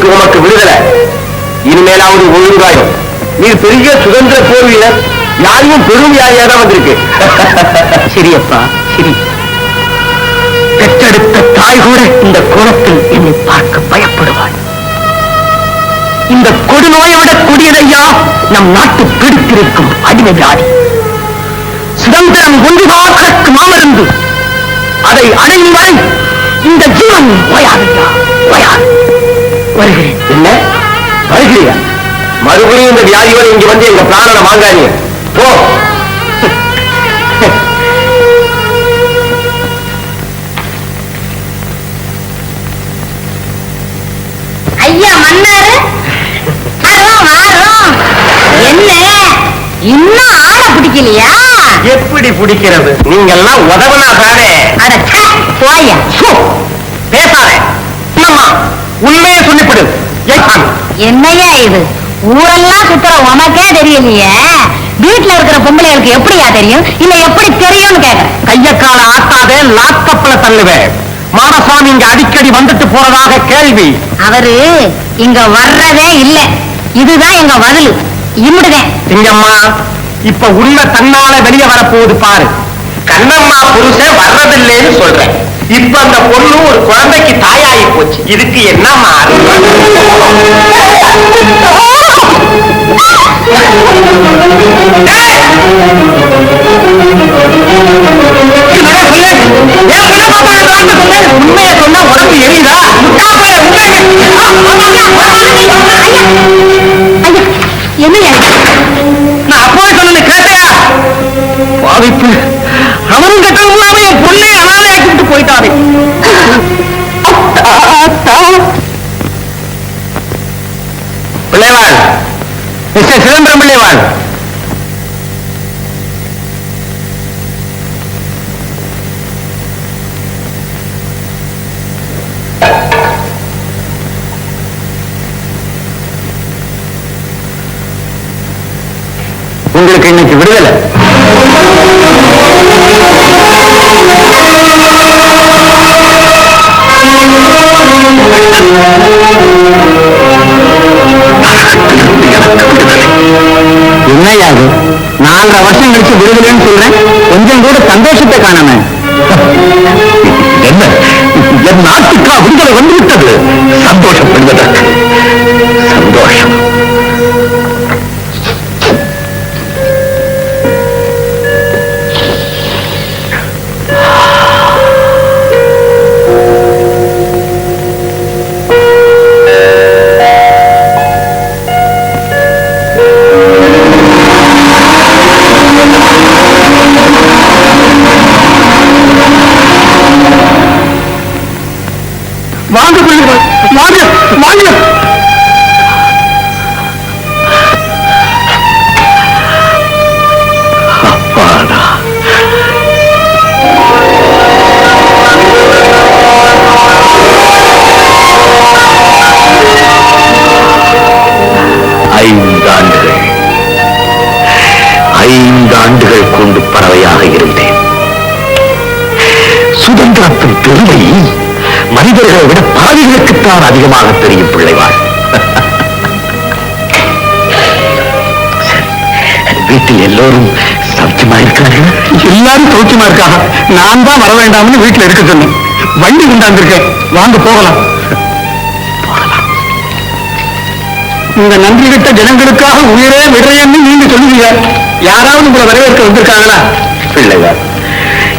இருக்கு உமக்கு விடுதலை. இனிமேலாவது ஒழுங்காயும் நீ பெரிய சுதந்திர போர் வீரர் யாரையும் பெருமையாக தான் வந்திருக்கு. சரியப்பா சரி. பெற்றெடுத்த தாய் கூட இந்த கோலத்தில் என்னை பார்க்க பயப்படுவாள். இந்த கொடுநோயை விட கொடியதையா நம் நாட்டு பிடித்திருக்கும் அடிமை வியாதி சுதந்திரம் ஒன்றுதான் அதற்கு மாமருந்து. அதை அடையும் வரை இந்த ஜீவன் ஓயாதையா? ஓயாது. வருகிறேன். என்ன? வருகிறியா மறுபடியும் இந்த வியாதியோட இங்க வந்து எங்க பிராணனை வாங்காதீங்க. போ. ஐயா மன்னாரு? வரோம் வரோம். என்ன? இன்னும் ஆளை பிடிக்கலையா? எப்படி பிடிக்கிறது? நீங்க எல்லாம் உதவனா தானே போயா. சு, பேசாதே. உண்மையை சொல்லிவிடு. ஏன் என்னய்யா இது? ஊரெல்லாம் சுத்துற உனக்கே தெரியலையே வீட்டுல இருக்கிற பொம்பளைகளுக்கு எப்படியா தெரியும்? இல்ல எப்படி தெரியும்னு கேக்குறேன். கையக்கால ஆட்டாதே லாக்கப்ல தள்ளுவேன் மாடசாமி இங்க அடிக்கடி வந்துட்டு போறதாக கேள்வி. அவரு இங்க வர்றதே இல்ல. இதுதான் எங்க பதில் இம்முடுதேன். சிங்கம்மா இப்ப உண்மை தன்னால வெளியே வரப்போகுது பாரு. கண்ணம்மா புருஷன் வர்றதில்லைன்னு சொல்றேன். இப்ப அந்த பொண்ணு ஒரு குழந்தைக்கு தாயாகி போச்சு. இதுக்கு என்ன உண்மையை சொன்னா உடம்பு எரியுதா என்னையா நான் அப்பவே சொன்னது கேட்டையா பாவிப்பு. அவனும் கட்டவும் இல்லாம என் பொண்ணை அழைச்சிட்டு போயிட்டாரு பிள்ளைவான். மிஸ்டர் சிதம்பரம் பிள்ளைவான் உங்களுக்கு இன்னைக்கு விடுதலை. என்னையாது? நாலரை வருஷம் கழிச்சு விடுதலைன்னு சொல்றேன். கொஞ்சம் கூட சந்தோஷத்தை காணாம. என்ன? என் நாட்டுக்கா விடுதலை வந்துவிட்டது. சந்தோஷப்படுவதற்கு. சந்தோஷம். சுதந்திரத்தின் பெருமை மனிதர்களை விட பறவைகளுக்குத்தான் அதிகமாக தெரியும் பிள்ளைவாள் வீட்டில் எல்லோரும் சௌக்கியமா இருக்காங்க எல்லாரும் சௌக்கியமா இருக்காங்க. நான் தான் வர வேண்டாம்னு வீட்டுல இருக்க சொன்னேன். வண்டி கொண்டாந்துருக்கேன் வாங்க போகலாம். போகலாம். இந்த நன்றி கிட்ட ஜனங்களுக்காக உயிரே விடுறேன்னு நீங்க சொல்லுவீங்க. யாராவது உங்களை வரவேற்க வந்திருக்காங்களா? பிள்ளைவாள்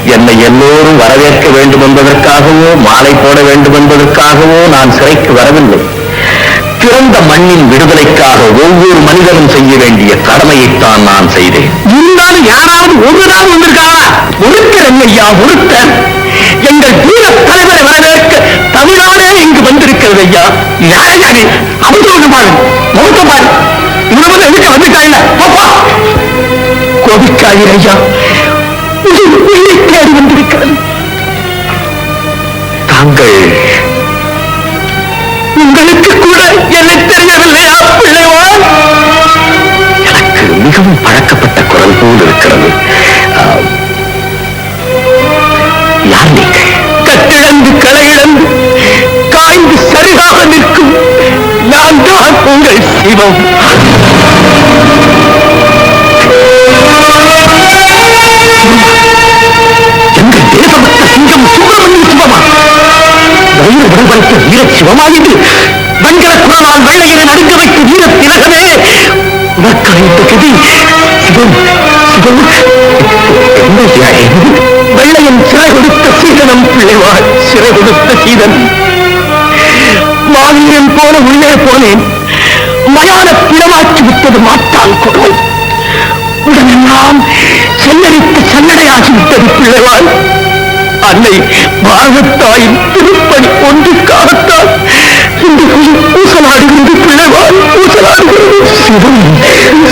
என்னை எல்லோரும் வரவேற்க வேண்டும் என்பதற்காகவோ மாலை போட வேண்டும் என்பதற்காகவோ நான் சிறைக்கு வரவில்லை. பிறந்த மண்ணின் விடுதலைக்காக ஒவ்வொரு மனிதனும் செய்ய வேண்டிய கடமையைத்தான் நான் செய்தேன். இருந்தாலும் யாராவது ஒரு நாள் வந்திருக்காங்களா ஒருத்தர் ஐயா ஒருத்தர்? எங்கள் வீர தலைவரை வரவேற்க தமிழ்நாடே இங்கு வந்திருக்கிறது ஐயா. யாரையாரு யாரு பாரு முகத்த பாரு. இவ்வளவு எதுக்கு வந்துட்டாங்க கோபிக்காதீர் ஐயா. தேடி வந்திருக்கிறது தாங்கள் உங்களுக்கு கூட என்னை தெரியவில்லையா பிள்ளைவா? எனக்கு மிகவும் பழக்கப்பட்ட குரல் போல் இருக்கிறது. யார் நீங்கள்? கட்டிழந்து களையிழந்து காய்ந்து சரியாக நிற்கும் நான் தான் உங்கள் சிவம். எங்கள் தேசபக்த சிங்கம் சுப்பிரமணிய சிவமா வயிறு விடுபடுத்த வீர சிவமாயிட்டு வெண்கல குரலால் வெள்ளையனை நடுங்க வைத்த வீர திலகமே உனக்காயிட்ட கதி. சிவம் சிவம் வெள்ளையன் சிறை கொடுத்த சீதனம் பிள்ளைவாள் சிறை கொடுத்த சீதன் மாவீரன் போல உள்ளே போனேன். மயான பிளவாக்கி விட்டது மாட்டான் கொடுமை. உடனெல்லாம் செல்லரித்து சன்னடையாகிவிட்டது பிள்ளைவாள் அன்னை பாகத்தாயின் திருப்பணி ஒன்றுக்காகத்தான் இந்த உயிர் ஊசலாடுகிறது பிள்ளைவாள் ஊசலாடுகிறது. சிவம்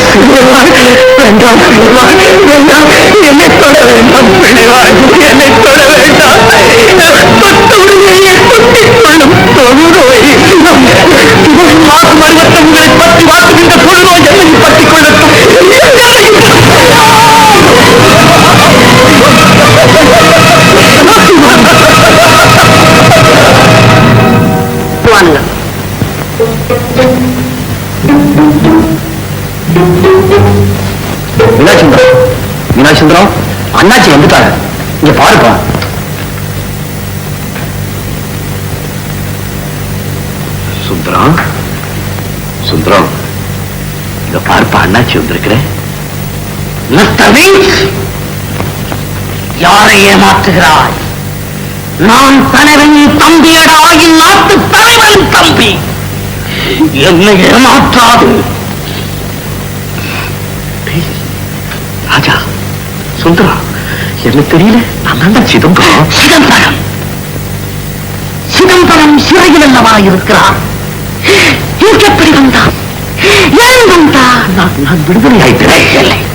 சிவவாள் வேண்டாம் பிள்ளைவாள் வேண்டாம். என்னை தொட வேண்டாம் பிள்ளைவாள் என்னை தொட வேண்டாம். தொட்டவுடனேயே தொட்டிக் கொள்ளும் தொழுநோய். சிவம் சிவம் மீனாட்சிந்தரம் அண்ணாச்சி வந்துட்டாங்க. இங்க பாருப்பா. சுந்தரம்? சுந்தரம். இங்க பாருப்பா அண்ணாச்சி வந்திருக்கிறேன் யாரை ஏமாற்றுகிறாய்? நான் தலைவன் தம்பியடா இந்நாட்டு தலைவன் தம்பி. என்னை ஏமாற்றாது. ராஜா சுந்தரம் என்ன தெரியல? நான் தான் சிதம்பரம். சிதம்பரம். சிதம்பரம் சிறையில் அல்லவா இருக்கிறார் இங்கு எப்படி வந்தான்? ஏன் வந்தான்? நான் நான் விடுதலை ஆயிட்டேன்.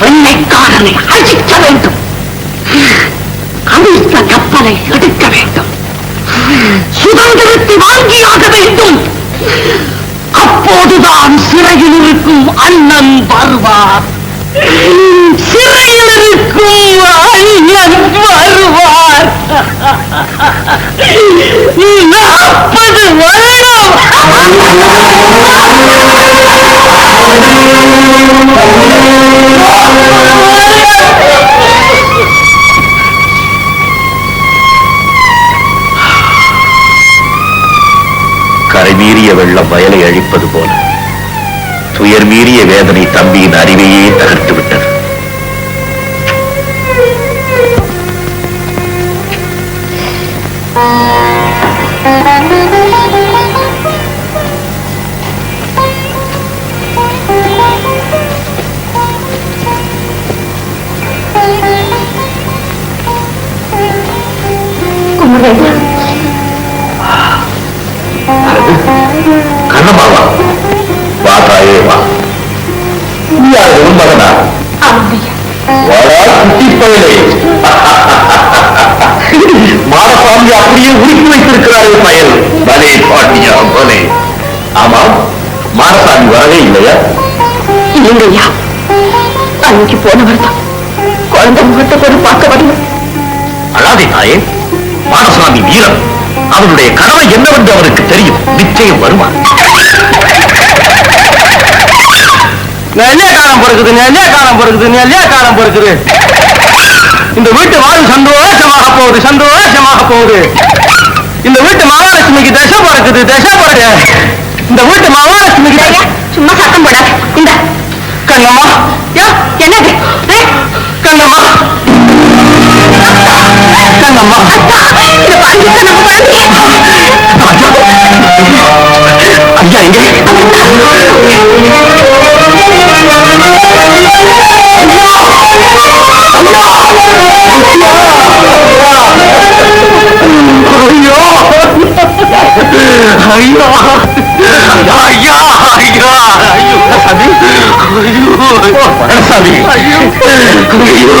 வெண்ணைக்காரனை அழிக்க வேண்டும். கவிழ்த்த கப்பலை எடுக்க வேண்டும். சுதந்திரத்தை வாங்கியாக வேண்டும். அப்போதுதான் சிறையில் இருக்கும் அண்ணன் வருவார். சிறையில் இருக்கும் அண்ணன் வருவார். நாற்பது வருடம். கரைமீறிய வெள்ளம் வயலை அழிப்பது போல. துயர் மீறிய வேதனை தம்பியின் அறிவையே தகர்த்து விட்டது கண்ணமாவா வா. தாயே வா நீ யார் மகனா மாடசாமி அப்படியே உருக்கி வைத்திருக்கிறாரே பயல். பலே பாட்டியா பலே. ஆமா மாடசாமி வரவே இல்லையா? இல்லைங்கய்யா அன்னைக்கு போனவர் தான். குழந்தை முகத்தை கூட பார்க்க வரல அழாதே தாயே. மாடசாமி வீரன். அவனுடைய கடமை என்னவென்று அவருக்கு தெரியும். நிச்சயம் வருவான் நெல்லே காலம் பிறகுது நெல்லே காலம் பிறகுது நெல்லே காலம் பிறகுது இந்த வீட்டு வாழ்வு சந்தோஷமாக போகுது சந்தோஷமாக போகுது. இந்த வீட்டு மகாலட்சுமிக்கு தசை பிறக்குது தசை பிறகு இந்த வீட்டு மகாலட்சுமிக்கு சும்மா சத்தம் போட இந்த கண்ணம்மா. யோ, என்னது? ஏ, கண்ணம்மா அம்மா இத பாருங்க நம்ம ஐயா எங்கே ஐயோ ஐயோ ஐயா ஐயா ஐயோ சாமி ஐயோ சாமி ஐயோ ஐயோ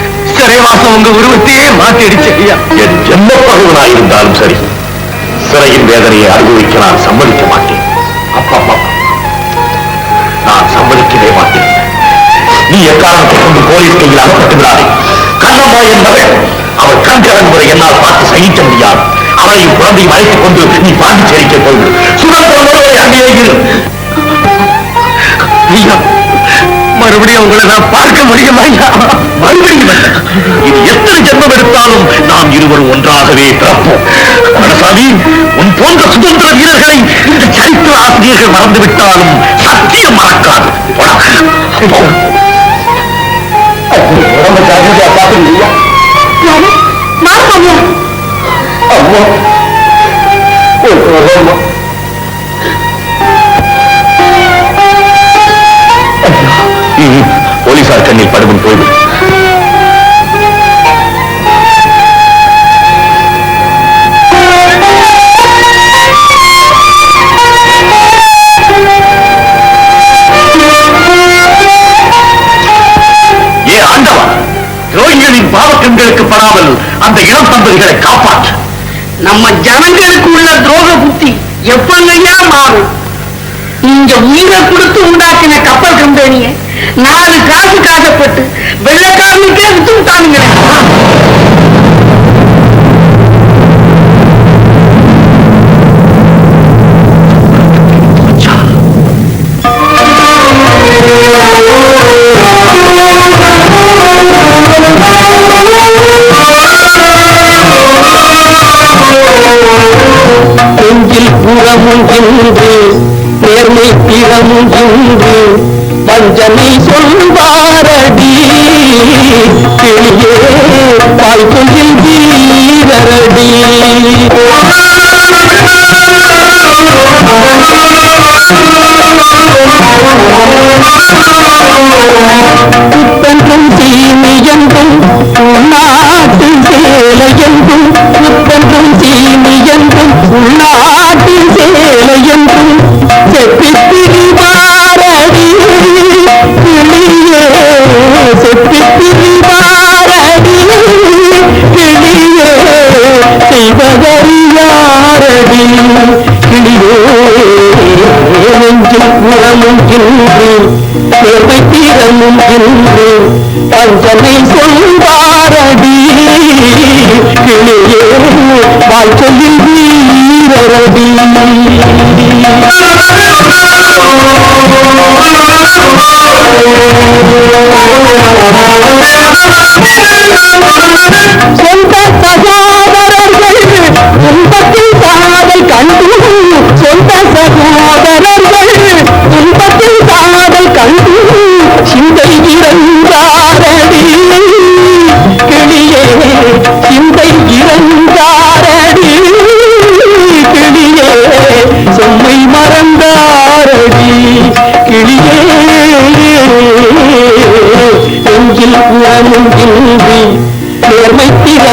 சிறைவாசம் உங்க உருவத்தையே மாத்திடுச்சு. ஐயா என் ஜென்ம பருவனாயிருந்தாலும் சரி சிறையின் வேதனையை அனுபவிக்க நான் சம்மதிக்க மாட்டேன். அப்பா அப்பா நான் சம்மதிக்கவே மாட்டேன். நீ எக்காரணத்தை கொண்டு போலீஸ் கையில் அகப்பட்டு கண்ணம்மா என்பவள் அவள் கண்கரன் முறை என்னால் பார்த்து சகிக்க முடியாது. அவளையும் குழந்தையும் அழைத்துக் கொண்டு நீ பாண்டிச்சேரிக்கு போய்விடு. சுதந்திரம் அங்கே ஐயா மறுபடியும் உங்களை நான் பார்க்க முடியுமா? மறுபடியும். இது எத்தனை ஜென்மம் எடுத்தாலும் நாம் இருவரும் ஒன்றாகவே பிறப்போம். உன் போன்ற சுதந்திர வீரர்களை இந்த சரித்திர ஆசிரியர்கள் மறந்துவிட்டாலும் சத்தியம் மறக்காது. உடம்பு அம்மா. போலீசார் கண்ணில் படுகும் போய்விடும் ஏ துரோகிகளின் பாவக்கண்களுக்கு படாமல் அந்த இளம் தம்பதிகளை காப்பாற்று. நம்ம ஜனங்களுக்கு உள்ள துரோக புத்தி எப்பங்கய்யா மாறும். இங்க உயிரை கொடுத்து உண்டாக்கின கப்பல் கம்பெனிய நாலு காசு காசப்பட்டு வெள்ளக்காரனுக்கே வித்து விட்டானுங்களே. நெஞ்சில் புறமும் இன்று நேர்மை பிறமும் இன்று வஞ்சனை சொல்வாரடி. வாழ்க்கையில்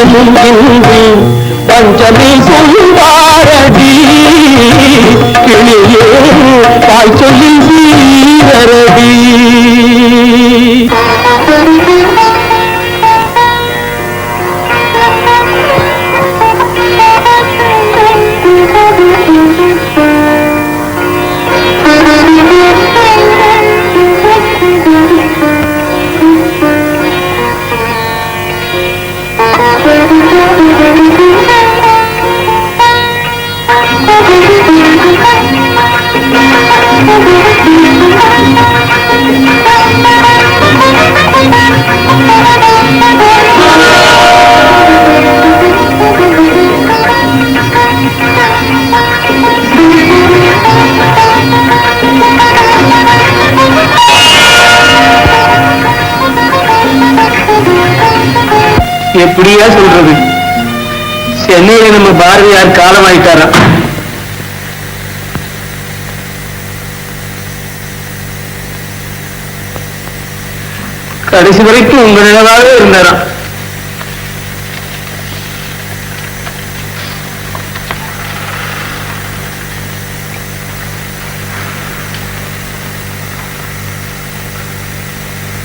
நேர்மை திறமும் பஞ்சமே சொல்வாரடி கிளியே தாய் சொல்லில் வீரரடி இப்படியா சொல்றது? சென்னையில நம்ம பாரதியார் காலமாயிட்டாராம் கடைசி வரைக்கும் உங்க நினைவாகவே இருந்தாராம்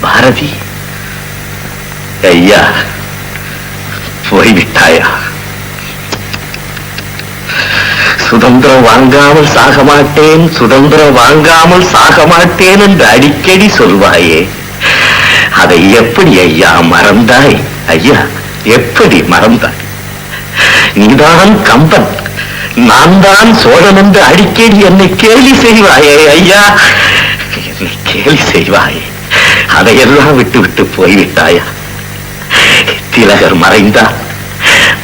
பாரதி ஐயா. போய்விட்டாயா சுதந்திரம் வாங்காமல் சாக மாட்டேன் சுதந்திரம் வாங்காமல் சாக மாட்டேன் என்று அடிக்கடி சொல்வாயே அதை எப்படி ஐயா மறந்தாய் ஐயா எப்படி மறந்தாய் நீதான் கம்பன் நான் தான் சோழன் என்று அடிக்கடி என்னை கேலி செய்வாயே ஐயா என்னை கேலி செய்வாயே அதையெல்லாம் விட்டு விட்டு போய்விட்டாயா திலகர் மறைந்தார்.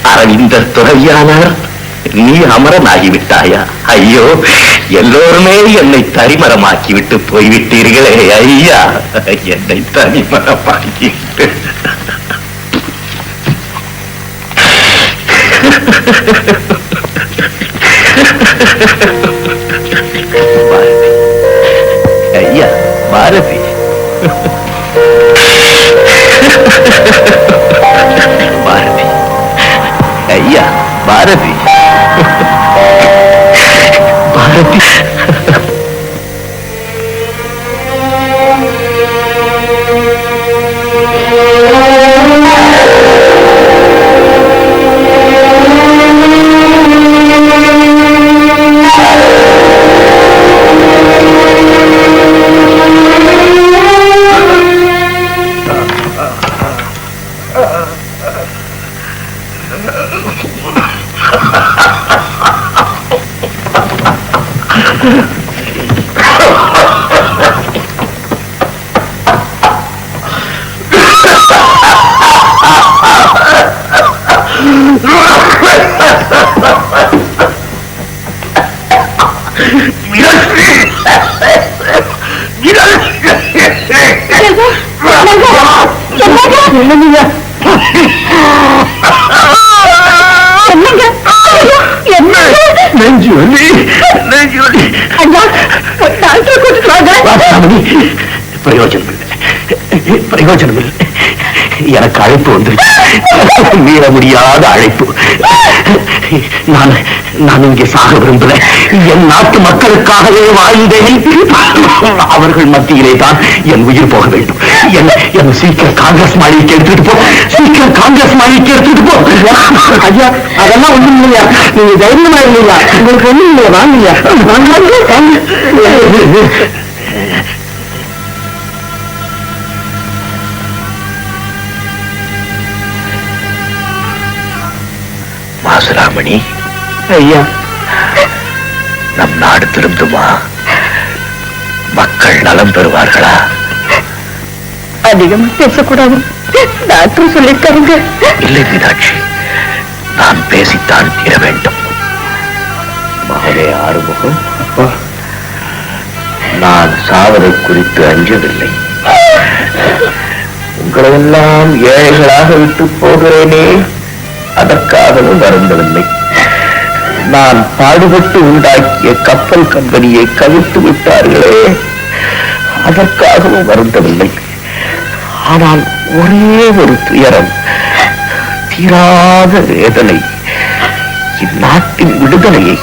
அரவிந்தர் துறவியானார் நீ அமரனாகிவிட்டாயா? ஐயோ எல்லோருமே என்னை தரிமரமாக்கி விட்டு போய்விட்டீர்களே ஐயா. என்னை தனிமரமாக்கி ha ha என்னங்க என்னங்க என்னங்க நெஞ்சு வலி நெஞ்சு வலி ஐயா டாக்டர் கூட்டிட்டு வாங்க பிரயோஜனம் இல்லை பிரயோஜனம் இல்லை எனக்கு அழைப்பு வந்துருச்சு. மீற முடியாத அழைப்பு. நான் நான் இங்கே சாக விரும்பல. என் நாட்டு மக்களுக்காகவே வாழ்ந்தேன். அவர்கள் மத்தியிலே தான் என் உயிர் போக வேண்டும். என்ன என்ன சீக்கிரம் காங்கிரஸ் மாளிகைக்கு எடுத்துட்டு போ. சீக்கிரம் காங்கிரஸ் மாளிகைக்கு எடுத்துட்டு போ. ஐயா அதெல்லாம் ஒண்ணும் இல்லையா? நீங்க தைரியமா இல்லையா உங்களுக்கு ஒண்ணும் இல்லையா? வாங்க. மாசுராமணி ஐயா. நம் நாடு திருந்துமா மக்கள் நலம் பெறுவார்களா? அதிகமா பேசக்கூடாது. டாக்டர் சொல்லிருக்காருங்க இல்லை மீனாட்சி நான் பேசித்தான் தீர வேண்டும். மகனே ஆறுமுகம். நான் சாவதை குறித்து அஞ்சவில்லை உங்களையெல்லாம் ஏழைகளாக விட்டு போகிறேனே. அதற்காகவும் வருந்தவில்லை. நான் பாடுபட்டு உண்டாக்கிய கப்பல் கம்பெனியை கவிழ்த்து விட்டார்களே அதற்காகவும் வருந்தவில்லை. ஆனால் ஒரே ஒரு துயரம் தீராத வேதனை. இந்நாட்டின் விடுதலையை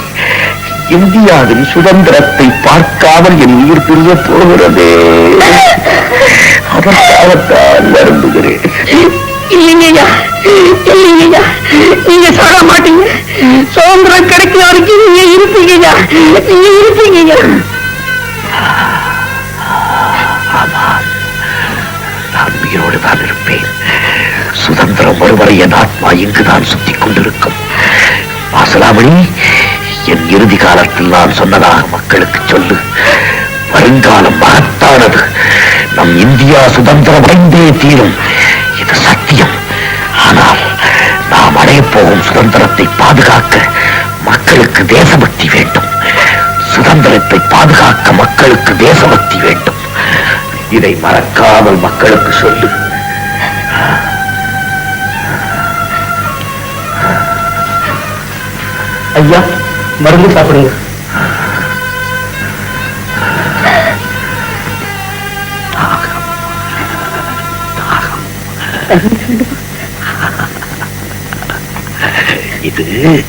இந்தியாவின் சுதந்திரத்தை பார்க்காமல் என் உயிர் பிரிய போகிறதே. அதற்காகத்தான் வருந்துகிறேன். இல்லைங்கய்யா இல்லைங்கய்யா நீங்க சாக மாட்டீங்க. சுதந்திரம் கிடைக்கிற வரைக்கும் நீங்க இருப்பீங்கய்யா நீங்க இருப்பீங்கய்யா நான் உயிரோடு தான் இருப்பேன். சுதந்திரம் ஒருவரை என் ஆத்மா இங்குதான் சுத்திக் கொண்டிருக்கும். வாசலாமணி என் இறுதி காலத்தில் நான் சொன்னதாக மக்களுக்கு சொல்லு. வருங்காலம் மகத்தானது. நம் இந்தியா சுதந்திரம் அடைந்தே தீரும். ஆனால் நாம் போகும் சுதந்திரத்தை பாதுகாக்க மக்களுக்கு தேசபக்தி வேண்டும். சுதந்திரத்தை பாதுகாக்க மக்களுக்கு தேசபக்தி வேண்டும். இதை மறக்காமல் மக்களுக்கு சொல்லு. ஐயா மருந்து சாப்பிடுங்க. இது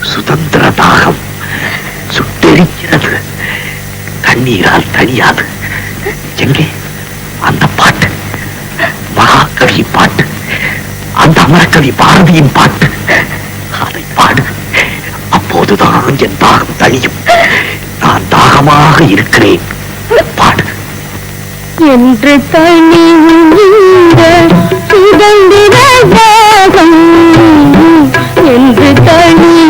சுதந்திர தாகம் சுட்டெரிக்கிறது. தண்ணீரால் தனியாது எங்கே? அந்த பாட்டு. மகாகவி பாட்டு. அந்த அமரக்கவி பாரதியின் பாட்டு. அதை பாடு. அப்போதுதான் என் தாகம் தழியும் நான் தாகமாக இருக்கிறேன். பாடு. என்று தனி சுதந்திர தாகம் என்று தனியும்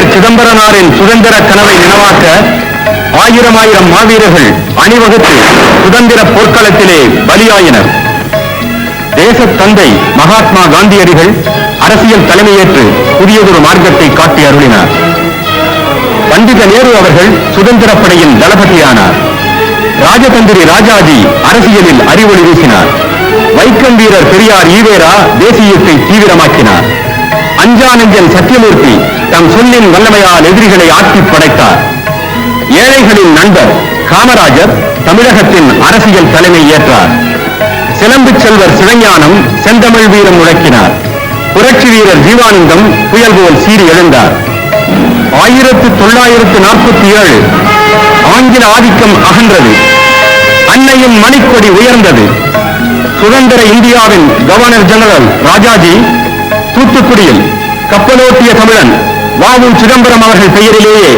வீரர் சிதம்பரனாரின் சுதந்திர கனவை நினைவாக்க ஆயிரம் ஆயிரம் மாவீரர்கள் அணிவகுத்து சுதந்திர போர்க்களத்திலே பலியாயினர். தேச தந்தை மகாத்மா காந்தியடிகள் அரசியல் தலைமையேற்று புதியதொரு மார்க்கத்தை காட்டி அருளினார். பண்டித நேரு அவர்கள் சுதந்திரப் படையின் தளபதியானார். ராஜதந்திரி ராஜாஜி அரசியலில் அறிவொளி வீசினார். வைக்கம் வீரர் பெரியார் ஈவேரா தேசியத்தை தீவிரமாக்கினார். அஞ்சானஞ்சன் சத்தியமூர்த்தி தம் சொல்லின் வல்லமையால் எதிரிகளை ஆட்டி படைத்தார். ஏழைகளின் நண்பர் காமராஜர் தமிழகத்தின் அரசியல் தலைமை ஏற்றார். சிலம்பு செல்வர் சிவஞானம் செந்தமிழ் வீரம் முழக்கினார். புரட்சி வீரர் ஜீவானந்தம் புயல் போல் சீறி எழுந்தார். ஆயிரத்து தொள்ளாயிரத்து நாற்பத்தி ஏழு ஆங்கில ஆதிக்கம் அகன்றது. அன்னையின் மணிக்கொடி உயர்ந்தது. சுதந்திர இந்தியாவின் கவர்னர் ஜெனரல் ராஜாஜி தூத்துக்குடியில் கப்பலோட்டிய தமிழன் வாவு சிதம்பரம் அவர்கள் பெயரிலேயே